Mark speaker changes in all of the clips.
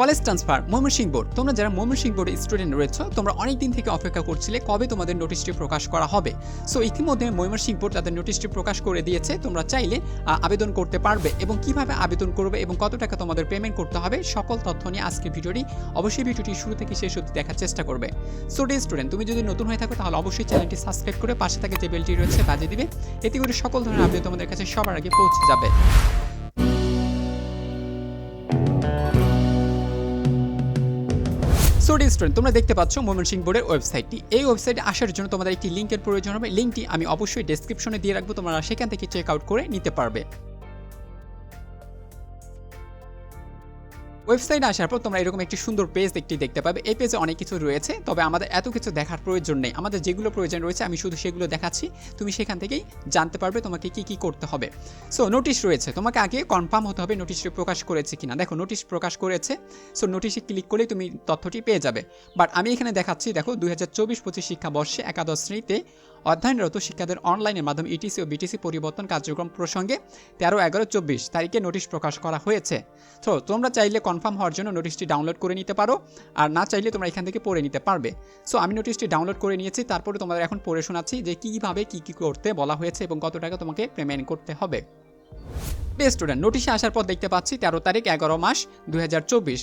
Speaker 1: College transfer, Mymensingh board. তোমরা যারা ময়মনসিংহ বোর্ডের স্টুডেন্ট রয়েছে, তোমরা অনেক দিন থেকে অপেক্ষা করছিলে কবে তোমাদের নোটিশটি প্রকাশ করা হবে। সো ইতিমধ্যে ময়মনসিংহ বোর্ড তাদের নোটিশটি প্রকাশ করে দিয়েছে। তোমরা চাইলে আবেদন করতে পারবে এবং কীভাবে আবেদন করবে এবং কত টাকা তোমাদের পেমেন্ট করতে হবে, সকল তথ্য নিয়ে আজকের ভিডিওটি অবশ্যই ভিডিওটি শুরু থেকে শেষ অবধি দেখার চেষ্টা করবে। সো ডে স্টুডেন্ট তুমি যদি নতুন হয়ে থাকো, তাহলে অবশ্যই চ্যানেলটি সাবস্ক্রাইব করে পাশে থাকে যে বেলটি রয়েছে বাজিয়ে দিবে। এতে করে সকল ধরনের আপডেট তোমাদের কাছে সবার আগে পৌঁছে যাবে। স্টুডেন্ট তোমরা দেখতে পাচ্ছ ময়মনসিংহ বোর্ডের ওয়েবসাইটটি। এই ওয়েবসাইটে আসার জন্য তোমাদের একটি লিঙ্কের প্রয়োজন হবে। লিঙ্কটি আমি অবশ্যই ডেসক্রিপশনে দিয়ে রাখব। তোমরা সেখান থেকে চেক আউট করে নিতে পারবে। ওয়েবসাইটে আসার পর তোমরা এরকম একটি সুন্দর পেজ একটি দেখতে পাবে। এই পেজে অনেক কিছু রয়েছে, তবে আমাদের এত কিছু দেখার প্রয়োজন নেই। আমাদের যেগুলো প্রয়োজন রয়েছে, আমি শুধু সেগুলো দেখাচ্ছি। তুমি সেখান থেকেই জানতে পারবে তোমাকে কি কি করতে হবে। সো নোটিশ রয়েছে, তোমাকে আগে কনফার্ম হতে হবে নোটিশটি প্রকাশ করেছে কিনা। দেখো নোটিশ প্রকাশ করেছে সো নোটিশে ক্লিক করলেই তুমি তথ্যটি পেয়ে যাবে। বাট আমি এখানে দেখাচ্ছি, দেখো, দুই হাজার চব্বিশ পঁচিশ শিক্ষাবর্ষে একাদশ শ্রেণীতে অধ্যয়নরত শিক্ষাদের অনলাইনের মাধ্যমে ইটিসি ও বিটিসি পরিবর্তন কার্যক্রম প্রসঙ্গে তেরো, এগারো, চব্বিশ তারিখে নোটিশ প্রকাশ করা হয়েছে। তো, তোমরা চাইলে কনফার্ম হওয়ার জন্য নোটিশটি ডাউনলোড করে নিতে পারো, আর না চাইলে তোমরা এখান থেকে পড়ে নিতে পারবে। সো আমি নোটিশটি ডাউনলোড করে নিয়েছি, তারপরে তোমাদের এখন পড়ে শোনাচ্ছি যে কীভাবে কী কী করতে বলা হয়েছে এবং কত টাকা তোমাকে পেমেন্ট করতে হবে। স্টুডেন্ট নোটিশে আসার পর দেখতে পাচ্ছি তেরো তারিখ, এগারো মাস, দুই হাজার চব্বিশ।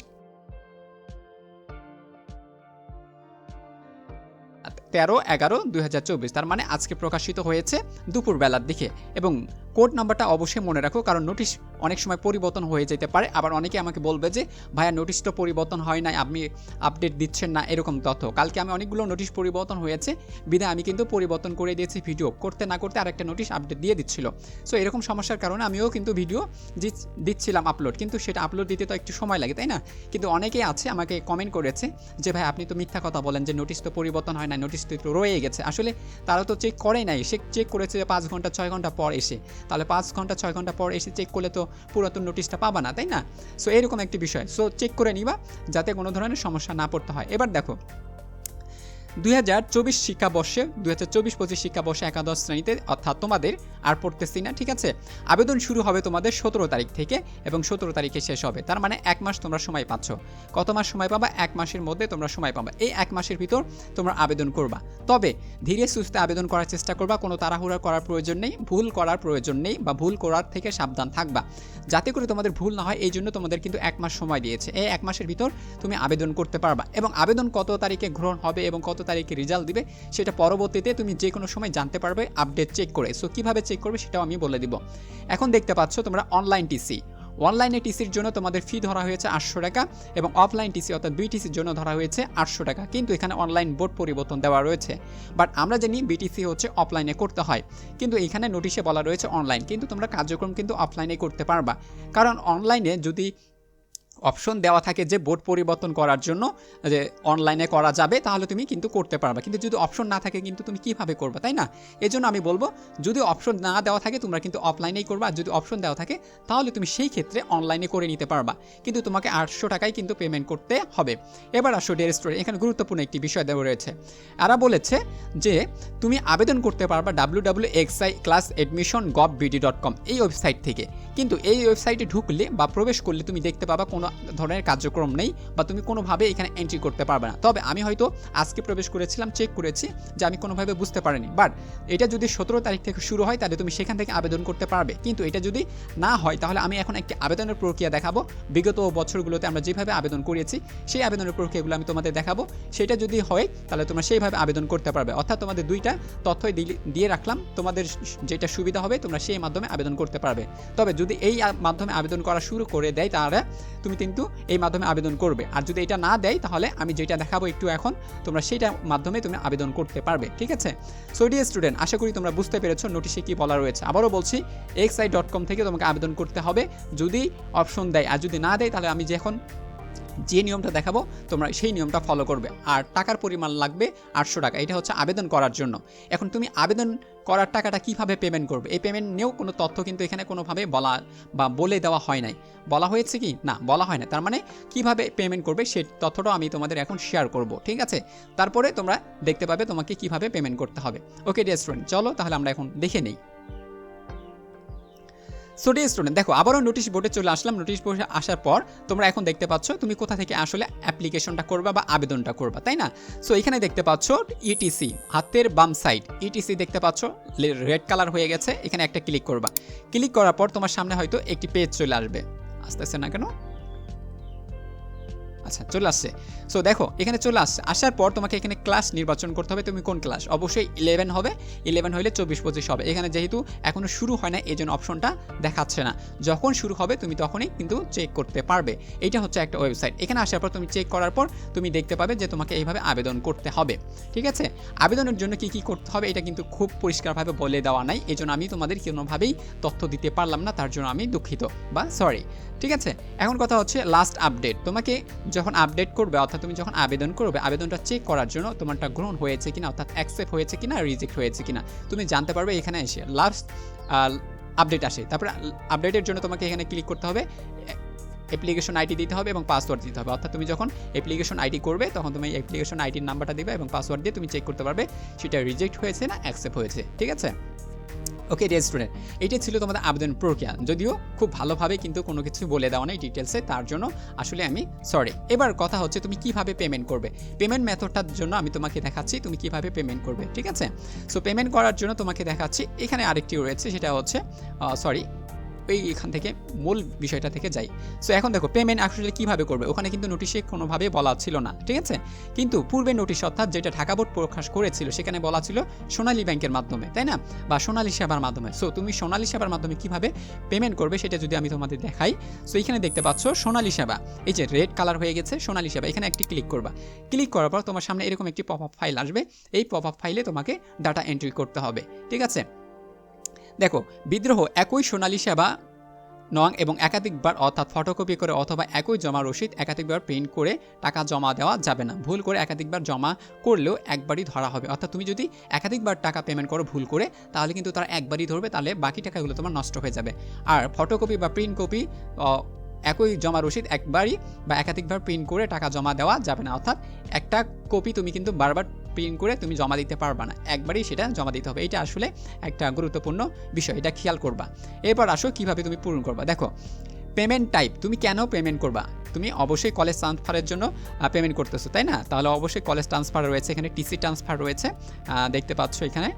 Speaker 1: তেরো, এগারো, দুই তার মানে আজকে প্রকাশিত হয়েছে দুপুরবেলার দিকে। এবং কোড নাম্বারটা অবশ্যই মনে রাখো, কারণ নোটিশ অনেক সময় পরিবর্তন হয়ে যেতে পারে। আবার অনেকে আমাকে বলবে যে, ভাইয়া নোটিশটা পরিবর্তন হয় নাই, আপনি আপডেট দিচ্ছেন না, এরকম তথ্য। কালকে আমি অনেকগুলো নোটিশ পরিবর্তন হয়েছে। বিধায় আমি কিন্তু পরিবর্তন করে দিয়েছি ভিডিও। করতে না করতে আরেকটা নোটিশ আপডেট দিয়ে দিচ্ছিল। সো, এরকম সমস্যার কারণে আমিও কিন্তু ভিডিও দিচ্ছ- দিচ্ছিলাম আপলোড। কিন্তু সেটা আপলোড দিতে তো একটু সময় লাগে, তাই না? কিন্তু অনেকেই আছে, আমাকে কমেন্ট করেছে যে ভাই আপনি তো মিথ্যা কথা বলেন যে, নোটিশ তো পরিবর্তন হয় না নোটিশ একটু রয়ে গেছে। আসলে তারা তো চেক করে নাই। সে চেক করেছে পাঁচ ঘণ্টা, ছয় ঘণ্টা পর এসে। তাহলে পাঁচ ঘণ্টা, ছয় ঘণ্টা পর এসে চেক করলে তো পুরাতন নোটিশটা পাবা না, তাই না? সো এরকম একটি বিষয়। সো চেক করে নিবা যাতে কোনো ধরনের সমস্যা না পড়তে হয়। এবার দেখো দুই হাজার চব্বিশ শিক্ষাবর্ষে, দুই হাজার চব্বিশ পঁচিশ শিক্ষাবর্ষে একাদশ শ্রেণীতে, অর্থাৎ তোমাদের আর পড়তেছি না, ঠিক আছে? আবেদন শুরু হবে তোমাদের সতেরো তারিখ থেকে এবং সতেরো তারিখে শেষ হবে। তার মানে এক মাস তোমরা সময় পাচ্ছ। কত মাস সময় পাবা? এক মাসের মধ্যে তোমরা সময় পাবা। এই এক মাসের ভিতর তোমরা আবেদন করবা। তবে ধীরে সুস্থে আবেদন করার চেষ্টা করবা, কোনো তাড়াহুড়া করার প্রয়োজন নেই, ভুল করার প্রয়োজন নেই বা ভুল করার থেকে সাবধান থাকবা। যাতে করে তোমাদের ভুল না হয় এই জন্য তোমাদের কিন্তু এক মাস সময় দিয়েছে। এই এক মাসের ভিতর তুমি আবেদন করতে পারবা এবং আবেদন কত তারিখে গ্রহণ হবে এবং কত তারিখে রেজাল্ট দিবে, সেটা পরবর্তীতে তুমি যে কোনো সময় জানতে পারবে আপডেট চেক করে। সো কীভাবে চেক করবে সেটাও আমি বলে দিব। এখন দেখতে পাচ্ছ তোমরা অনলাইন টিসি অনলাইনে টিসির জন্য তোমাদের ফি ধরা হয়েছে আটশো টাকা এবং অফলাইন টিসি অর্থাৎ দুই টিসির জন্য ধরা হয়েছে আটশো টাকা। কিন্তু এখানে অনলাইন বোর্ড পরিবর্তন দেওয়া রয়েছে। বাট আমরা জানি বিটিসি হচ্ছে অফলাইনে করতে হয়। কিন্তু এখানে নোটিশে বলা রয়েছে অনলাইন কিন্তু তোমরা কার্যক্রম কিন্তু অফলাইনে করতে পারবা। কারণ অনলাইনে যদি অপশন দেওয়া থাকে যে বোর্ড পরিবর্তন করার জন্য, যে অনলাইনে করা যাবে, তাহলে তুমি কিন্তু করতে পারবে। কিন্তু যদি অপশন না থাকে, কিন্তু তুমি কীভাবে করবে, তাই না? এই জন্য আমি বলব, যদি অপশন না দেওয়া থাকে, তোমরা কিন্তু অফলাইনেই করবা। আর যদি অপশন দেওয়া থাকে, তাহলে তুমি সেই ক্ষেত্রে অনলাইনে করে নিতে পারবা। কিন্তু তোমাকে আটশো টাকায় কিন্তু পেমেন্ট করতে হবে। এবার আসো ডের স্টোরে এখানে গুরুত্বপূর্ণ একটি বিষয় দেওয়া রয়েছে। এরা বলেছে যে, তুমি আবেদন করতে পারবা W W XI class admission gov BD dot com এই ওয়েবসাইট থেকে। কিন্তু এই ওয়েবসাইটে ঢুকলে বা প্রবেশ করলে তুমি দেখতে পাবা কোনো ধরনের কার্যক্রম নেই বা তুমি কোনোভাবে এখানে এন্ট্রি করতে পারবে না। তবে আমি হয়তো আজকে প্রবেশ করেছিলাম চেক করেছি যে আমি কোনোভাবে বুঝতে পারিনি। বাট এটা যদি সতেরো তারিখ থেকে শুরু হয়, তাহলে তুমি সেখান থেকে আবেদন করতে পারবে। কিন্তু এটা যদি না হয়, তাহলে আমি এখন একটি আবেদনের প্রক্রিয়া দেখাবো। বিগত বছরগুলোতে আমরা যেভাবে আবেদন করেছি, সেই আবেদনের প্রক্রিয়াগুলো আমি তোমাদের দেখাবো। সেটা যদি হয়, তাহলে তোমরা সেইভাবে আবেদন করতে পারবে। অর্থাৎ তোমাদের দুইটা তথ্যই দিয়ে রাখলাম। তোমাদের যেটা সুবিধা হবে, তোমরা সেই মাধ্যমে আবেদন করতে পারবে। তবে যদি এই মাধ্যমে আবেদন করা শুরু করে দেয়, তাহলে তুমি কিন্তু এই মাধ্যমে আবেদন করবে। আর যদি এটা না দেয়, তাহলে আমি যেটা দেখাবো একটু এখন, তোমরা সেইটার মাধ্যমে তুমি আবেদন করতে পারবে, ঠিক আছে? সো ডিয়ার স্টুডেন্ট আশা করি তোমরা বুঝতে পেরেছ নোটিশে কি বলা রয়েছে। আবারও বলছি এক্সআই ডট কম থেকে তোমাকে আবেদন করতে হবে। যদি অপশন দেয়, আর যদি না দেয়, তাহলে আমি যখন যে নিয়মটা দেখাবো, তোমরা সেই নিয়মটা ফলো করবে। আর টাকার পরিমাণ লাগবে আটশো টাকা। এটা হচ্ছে আবেদন করার জন্য। এখন তুমি আবেদন করার টাকাটা কীভাবে পেমেন্ট করবে? এই পেমেন্ট নিয়েও কোনো তথ্য কিন্তু এখানে কোনোভাবে বলা বা বলে দেওয়া হয় নাই। বলা হয়েছে কি? না, বলা হয় না। তার মানে কীভাবে পেমেন্ট করবে সেই তথ্যটাও আমি তোমাদের এখন শেয়ার করব, ঠিক আছে? তারপরে তোমরা দেখতে পাবে তোমাকে কীভাবে পেমেন্ট করতে হবে। ওকে ডিয়ার স্টুডেন্ট চলো তাহলে আমরা এখন দেখে নিই। সো ডি স্টুডেন্ট দেখো, আবারও নোটিশ বোর্ডে চলে আসলাম। নোটিশ বোর্ডে আসার পর তোমরা এখন দেখতে পাচ্ছ তুমি কোথা থেকে আসলে অ্যাপ্লিকেশনটা করবা বা আবেদনটা করবা, তাই না? সো এখানে দেখতে পাচ্ছ ইটিসি হাতের বাম সাইড ইটিসি দেখতে পাচ্ছ রেড কালার হয়ে গেছে। এখানে একটা ক্লিক করবা। ক্লিক করার পর তোমার সামনে হয়তো একটি পেজ চলে আসবে। আস্তে আস্তে না কেন? আচ্ছা চলে আসছে। সো দেখো, এখানে চলে আসছে। আসার পর তোমাকে এখানে ক্লাস নির্বাচন করতে হবে। তুমি কোন ক্লাস অবশ্যই ইলেভেন হবে। ইলেভেন হলে চব্বিশ, পঁচিশ হবে। এখানে যেহেতু এখনও শুরু হয় না এই জন্য অপশনটা দেখাচ্ছে না। যখন শুরু হবে, তুমি তখনই কিন্তু চেক করতে পারবে। এটা হচ্ছে একটা ওয়েবসাইট এখানে আসার পর তুমি চেক করার পর তুমি দেখতে পাবে যে তোমাকে এইভাবে আবেদন করতে হবে। ঠিক আছে? আবেদনের জন্য কি কি করতে হবে, এটা কিন্তু খুব পরিষ্কারভাবে বলে দেওয়া নাই। এই জন্য আমি তোমাদের কোনোভাবেই তথ্য দিতে পারলাম না। তার জন্য আমি দুঃখিত বা সরি ঠিক আছে? এখন কথা হচ্ছে লাস্ট আপডেট তোমাকে যখন আপডেট করবে, অর্থাৎ তুমি যখন আবেদন করবে, আবেদনটা চেক করার জন্য তোমারটা গ্রহণ হয়েছে কিনা, অর্থাৎ অ্যাকসেপ্ট হয়েছে কিনা রিজেক্ট হয়েছে কিনা, তুমি জানতে পারবে এখানে এসে লাস্ট আপডেট আসে। তারপরে আপডেটের জন্য তোমাকে এখানে ক্লিক করতে হবে অ্যাপ্লিকেশন আইডি দিতে হবে এবং পাসওয়ার্ড দিতে হবে। অর্থাৎ তুমি যখন অ্যাপ্লিকেশন আইডি করবে, তখন তুমি অ্যাপ্লিকেশন আইডির নাম্বারটা দিবে এবং পাসওয়ার্ড দিয়ে তুমি চেক করতে পারবে, সেটা রিজেক্ট হয়েছে না অ্যাকসেপ্ট হয়েছে। ঠিক আছে? ওকে ডিয়ার স্টুডেন্ট এটাই ছিল তোমাদের আবেদন প্রক্রিয়া। যদিও খুব ভালোভাবে কিন্তু কোনো কিছু বলে দেওয়া নেই ডিটেলসে তার জন্য আসলে আমি সরি এবার কথা হচ্ছে তুমি কীভাবে পেমেন্ট করবে। পেমেন্ট মেথডটার জন্য আমি তোমাকে দেখাচ্ছি তুমি কীভাবে পেমেন্ট করবে, ঠিক আছে? সো পেমেন্ট করার জন্য তোমাকে দেখাচ্ছি। এখানে আরেকটি রয়েছে, সেটা হচ্ছে সরি এই এখান থেকে মূল বিষয়টা থেকে যাই। সো এখন দেখো পেমেন্ট আসলে কীভাবে করবে? ওখানে কিন্তু নোটিশে কোনোভাবে বলা ছিল না, ঠিক আছে? কিন্তু পূর্বে নোটিশ অর্থাৎ যেটা ঢাকা বোর্ড প্রকাশ করেছিল, সেখানে বলা ছিল সোনালী ব্যাংকের মাধ্যমে, তাই না? বা সোনালী সেবার মাধ্যমে। সো তুমি সোনালী সেবার মাধ্যমে কীভাবে পেমেন্ট করবে সেটা যদি আমি তোমাদের দেখাই। সো এখানে দেখতে পাচ্ছ সোনালী সেবা। এই যে রেড কালার হয়ে গেছে, সোনালী সেবা। এখানে একটি ক্লিক করবা। ক্লিক করার পর তোমার সামনে এরকম একটি পপ আপ ফাইল আসবে। এই পপ আপ ফাইলে তোমাকে ডাটা এন্ট্রি করতে হবে, ঠিক আছে? দেখো, বিদ্রোহ একই সোনালী সেবা নং এবং একাধিকবার অর্থাৎ ফটোকপি করে অথবা একই জমা রসিদ একাধিকবার প্রিন্ট করে টাকা জমা দেওয়া যাবে না। ভুল করে একাধিকবার জমা করলেও একবারই ধরা হবে। অর্থাৎ তুমি যদি একাধিকবার টাকা পেমেন্ট করো ভুল করে, তাহলে কিন্তু তারা একবারই ধরবে, তাহলে বাকি টাকাগুলো তোমার নষ্ট হয়ে যাবে। আর ফটোকপি বা প্রিন্ট কপি একই জমা রসিদ একবারই বা একাধিকবার প্রিন্ট করে টাকা জমা দেওয়া যাবে না। অর্থাৎ একটা কপি তুমি কিন্তু বারবার প্রিন্ট করে তুমি জমা দিতে পারবা না। একবারই সেটা জমা দিতে হবে। এটা আসলে একটা গুরুত্বপূর্ণ বিষয়। এটা খেয়াল করবা। এরপর আসো কীভাবে তুমি পূরণ করবা। দেখো পেমেন্ট টাইপ তুমি কেন পেমেন্ট করবা? তুমি অবশ্যই কলেজ ট্রান্সফারের জন্য পেমেন্ট করতেছো, তাই না? তাহলে অবশ্যই কলেজ ট্রান্সফার রয়েছে। এখানে টিসি ট্রান্সফার রয়েছে। দেখতে পাচ্ছ এখানে।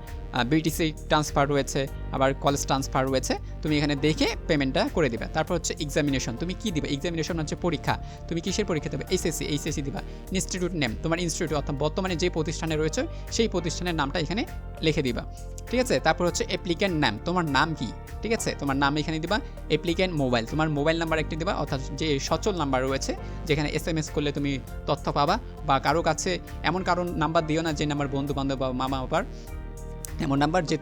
Speaker 1: বিটিসি ট্রান্সফার রয়েছে, আবার কলেজ ট্রান্সফার রয়েছে, তুমি এখানে দেখে পেমেন্টটা করে দিবে। তারপর হচ্ছে এক্সামিনেশন তুমি কী দিবে? এক্সামিনেশন হচ্ছে পরীক্ষা, তুমি কিসের পরীক্ষা দেবে? এইচএসসি এইচএসসি দিবা। ইনস্টিটিউট নেম তোমার ইনস্টিটিউট অর্থাৎ বর্তমানে যে প্রতিষ্ঠানে রয়েছে, সেই প্রতিষ্ঠানের নামটা এখানে লিখে দিবা। ঠিক আছে? তারপর হচ্ছে অ্যাপ্লিক্যান্ট নাম তোমার নাম কি? ঠিক আছে? তোমার নাম এখানে দিবা অ্যাপ্লিক্যান্ট মোবাইল তোমার মোবাইল নাম্বার একটি দিবা, অর্থাৎ যে সচল নাম্বার রয়েছে, যেখানে এস এম এস করলে তুমি তথ্য পাবা, বা কারও কাছে এমন কারণ নাম্বার দিও না যে নাম্বার বন্ধু বান্ধব বা মামা বাবার এমন নাম্বার যে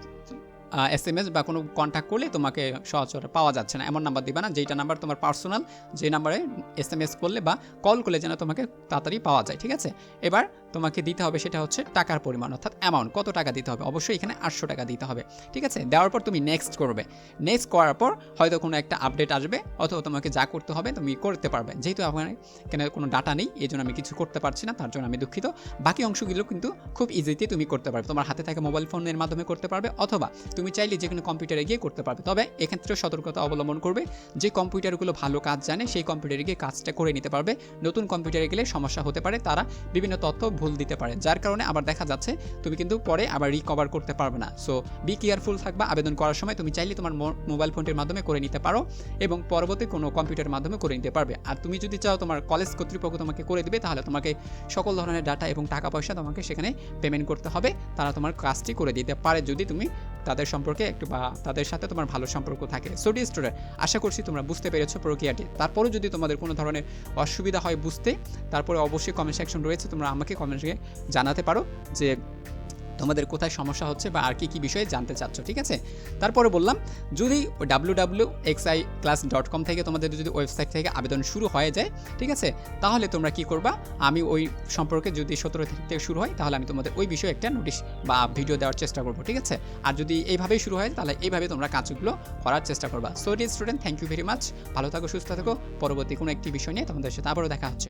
Speaker 1: এস এম এস বা কোনো কন্ট্যাক্ট করলে তোমাকে সহজে পাওয়া যাচ্ছে না। এমন নাম্বার দিবা না যেটা নাম্বার তোমার পার্সোনাল যে নাম্বারে এস এম এস করলে বা কল করলে যেন তোমাকে তাড়াতাড়ি পাওয়া যায়, ঠিক আছে? এবার তোমাকে দিতে হবে সেটা হচ্ছে টাকার পরিমাণ, অর্থাৎ অ্যামাউন্ট কত টাকা দিতে হবে? অবশ্যই এখানে আটশো টাকা দিতে হবে, ঠিক আছে? দেওয়ার পর তুমি নেক্সট করবে। নেক্সট করার পর হয়তো কোনো একটা আপডেট আসবে, অথবা তোমাকে যা করতে হবে তুমি করতে পারবে। যেহেতু আমার এখানে কোনো ডাটা নেই, এই জন্য আমি কিছু করতে পারছি না, তার জন্য আমি দুঃখিত। বাকি অংশগুলো কিন্তু খুব ইজিতে তুমি করতে পারবে। তোমার হাতে থাকা মোবাইল ফোনের মাধ্যমে করতে পারবে, অথবা তুমি চাইলে যে কোনো কম্পিউটারে গিয়ে করতে পারবে। তবে এক্ষেত্রে সতর্কতা অবলম্বন করবে, যে কম্পিউটারগুলো ভালো কাজ জানে, সেই কম্পিউটারে গিয়ে কাজটা করে নিতে পারবে। নতুন কম্পিউটারে গেলে সমস্যা হতে পারে। তারা বিভিন্ন তথ্য ভুল দিতে পারে, যার কারণে আবার দেখা যাচ্ছে তুমি কিন্তু পরে আবার রিকভার করতে পারবে না। সো বি কেয়ারফুল থাকবা, আবেদন করার সময় তুমি চাইলে তোমার মোবাইল ফোনটির মাধ্যমে করে নিতে পারো এবং পরবর্তী কোনো কম্পিউটারের মাধ্যমে করে নিতে পারবে। আর তুমি যদি চাও তোমার কলেজ কর্তৃপক্ষ তোমাকে করে দিবে, তাহলে তোমাকে সকল ধরনের ডাটা এবং টাকা পয়সা তোমাকে সেখানে পেমেন্ট করতে হবে। তারা তোমার কাজটি করে দিতে পারে। যদি তুমি তাদের সম্পর্কে একটু বা তাদের সাথে তোমার ভালো সম্পর্ক থাকে। সো ডি স্টুডেন্ট আশা করছি তোমরা বুঝতে পেরেছ প্রক্রিয়াটি। তারপরেও যদি তোমাদের কোনো ধরনের অসুবিধা হয় বুঝতে, তারপরে অবশ্যই কমেন্ট সেকশন রয়েছে, তোমরা আমাকে কমেন্টে জানাতে পারো যে তোমাদের কোথায় সমস্যা হচ্ছে বা আর কি কী বিষয়ে জানতে চাচ্ছ, ঠিক আছে? তারপরে বললাম, যদি W W X I class dot com থেকে তোমাদের যদি ওয়েবসাইট থেকে আবেদন শুরু হয়ে যায়, ঠিক আছে? তাহলে তোমরা কি করবা? আমি ওই সম্পর্কে যদি সতেরো তারিখ থেকে শুরু হয়, তাহলে আমি তোমাদের ওই বিষয়ে একটা নোটিশ বা ভিডিও দেওয়ার চেষ্টা করব, ঠিক আছে? আর যদি এইভাবেই শুরু হয়, তাহলে এইভাবে তোমরা কাজগুলো করার চেষ্টা করবা। So the student thank you very much ভালো থাকো, সুস্থ থাকো। পরবর্তী কোনো একটি বিষয় নিয়ে তোমাদের সাথে আবারও দেখা হচ্ছে।